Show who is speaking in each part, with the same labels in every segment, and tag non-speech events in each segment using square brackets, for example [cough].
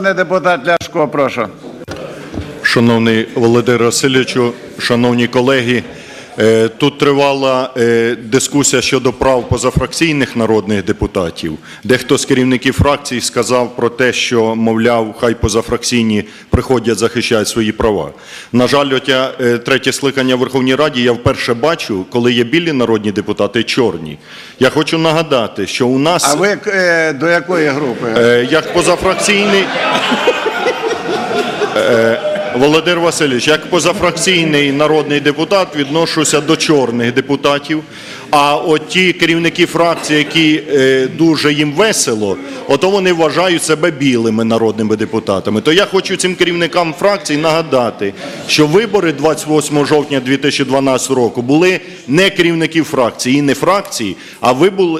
Speaker 1: Пане депутат Ляшко, прошу.
Speaker 2: Шановний Володимир Васильовичу, шановні колеги, тут тривала е, дискусія щодо прав позафракційних народних депутатів. Дехто з керівників фракцій сказав про те, що, мовляв, хай позафракційні приходять захищають свої права. На жаль, отя е, третє скликання в Верховній Раді я вперше бачу, коли є білі народні депутати, чорні. Я хочу нагадати, що у нас
Speaker 1: А ви е, до якої групи?
Speaker 2: Е, як позафракційний. [laughs] Володимир Васильович, як позафракційний народний депутат відношуся до чорних депутатів. А от ті керівники фракції, які е, дуже їм весело, ото вони вважають себе білими народними депутатами. То я хочу цим керівникам фракцій нагадати, що вибори 28 жовтня 2012 року були не керівників фракції і не фракції, а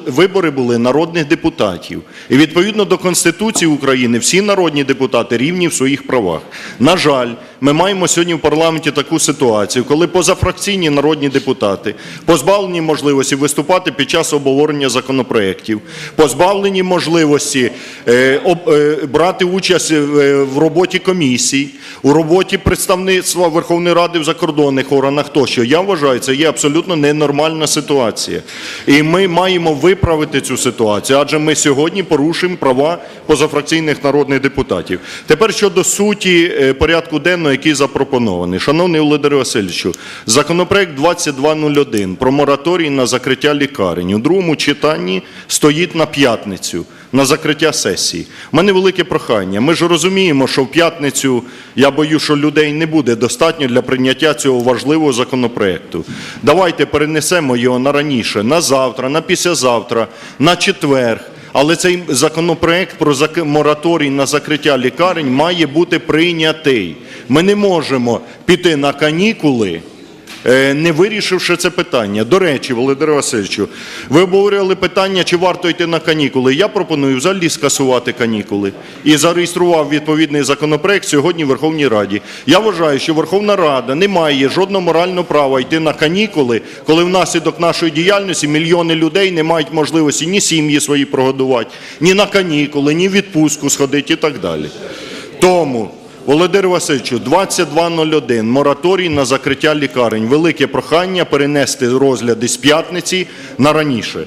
Speaker 2: вибори були народних депутатів. І відповідно до Конституції України всі народні депутати рівні в своїх правах. На жаль, ми маємо сьогодні в парламенті таку ситуацію, коли позафракційні народні депутати позбавлені можливості виступати під час обговорення законопроєктів, позбавлені можливості е, е, брати участь е, в роботі комісій, у роботі представництва Верховної Ради в закордонних органах тощо. Я вважаю, це є абсолютно ненормальна ситуація. І ми маємо виправити цю ситуацію, адже ми сьогодні порушуємо права позафракційних народних депутатів. Тепер щодо суті е, порядку денного, який запропонований. Шановний Володимир Васильовичу, законопроект 2201 про мораторій на закриття лікарень у другому читанні стоїть на п'ятницю. На закриття сесії. У мене велике прохання. Ми ж розуміємо, що в п'ятницю я боюсь, що людей не буде достатньо для прийняття цього важливого законопроекту. Давайте перенесемо його на раніше, на завтра, на післязавтра, на четвер. Але цей законопроект про мораторій на закриття лікарень має бути прийнятий. Ми не можемо піти на канікули. Е, Не вирішивши це питання. До речі, Володимир Васильовичу, ви обговорювали питання, чи варто йти на канікули. Я пропоную взагалі скасувати канікули і зареєстрував відповідний законопроект сьогодні в Верховній Раді. Я вважаю, що Верховна Рада не має жодного морального права йти на канікули, коли внаслідок нашої діяльності мільйони людей не мають можливості ні сім'ї свої прогодувати, ні на канікули, ні відпустку сходити і так далі. Тому Володимир Васильовичу, 2201, мораторій на закриття лікарень. Велике прохання перенести розгляди з п'ятниці на раніше.